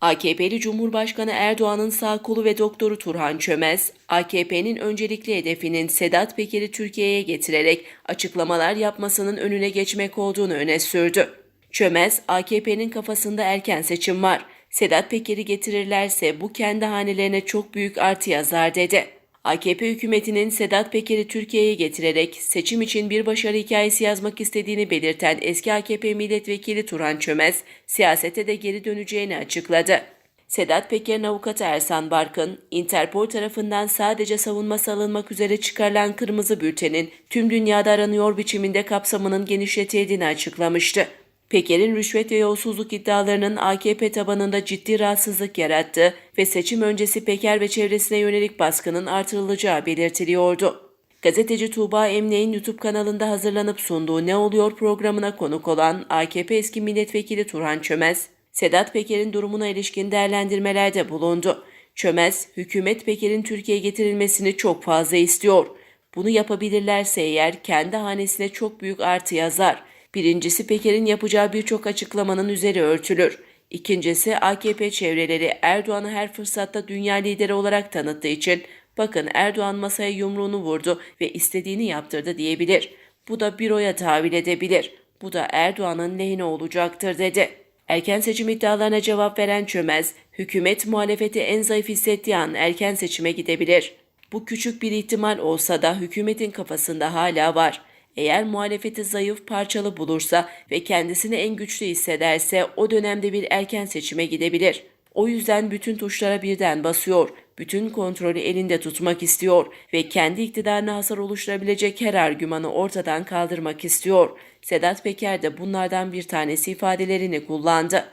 AKP'li Cumhurbaşkanı Erdoğan'ın sağ kolu ve doktoru Turhan Çömez, AKP'nin öncelikli hedefinin Sedat Peker'i Türkiye'ye getirerek açıklamalar yapmasının önüne geçmek olduğunu öne sürdü. Çömez, AKP'nin kafasında erken seçim var. Sedat Peker'i getirirlerse bu kendi hanelerine çok büyük artı yazar dedi. AKP hükümetinin Sedat Peker'i Türkiye'ye getirerek seçim için bir başarı hikayesi yazmak istediğini belirten eski AKP milletvekili Turan Çömez, siyasete de geri döneceğini açıkladı. Sedat Peker'in avukatı Ersan Barkın, Interpol tarafından sadece savunması alınmak üzere çıkarılan kırmızı bültenin tüm dünyada aranıyor biçiminde kapsamının genişletildiğini açıklamıştı. Peker'in rüşvet ve yolsuzluk iddialarının AKP tabanında ciddi rahatsızlık yarattığı ve seçim öncesi Peker ve çevresine yönelik baskının artırılacağı belirtiliyordu. Gazeteci Tuğba Emre'nin YouTube kanalında hazırlanıp sunduğu Ne Oluyor programına konuk olan AKP eski milletvekili Turhan Çömez, Sedat Peker'in durumuna ilişkin değerlendirmelerde bulundu. Çömez, hükümet Peker'in Türkiye'ye getirilmesini çok fazla istiyor. Bunu yapabilirlerse eğer kendi hanesine çok büyük artı yazar. Birincisi Peker'in yapacağı birçok açıklamanın üzeri örtülür. İkincisi AKP çevreleri Erdoğan'ı her fırsatta dünya lideri olarak tanıttığı için bakın Erdoğan masaya yumruğunu vurdu ve istediğini yaptırdı diyebilir. Bu da bir oya tahvil edebilir. Bu da Erdoğan'ın lehine olacaktır dedi. Erken seçim iddialarına cevap veren Çömez, hükümet muhalefeti en zayıf hissettiği an erken seçime gidebilir. Bu küçük bir ihtimal olsa da hükümetin kafasında hala var. Eğer muhalefeti zayıf parçalı bulursa ve kendisini en güçlü hissederse o dönemde bir erken seçime gidebilir. O yüzden bütün tuşlara birden basıyor, bütün kontrolü elinde tutmak istiyor ve kendi iktidarına hasar oluşturabilecek her argümanı ortadan kaldırmak istiyor. Sedat Peker de bunlardan bir tanesi ifadelerini kullandı.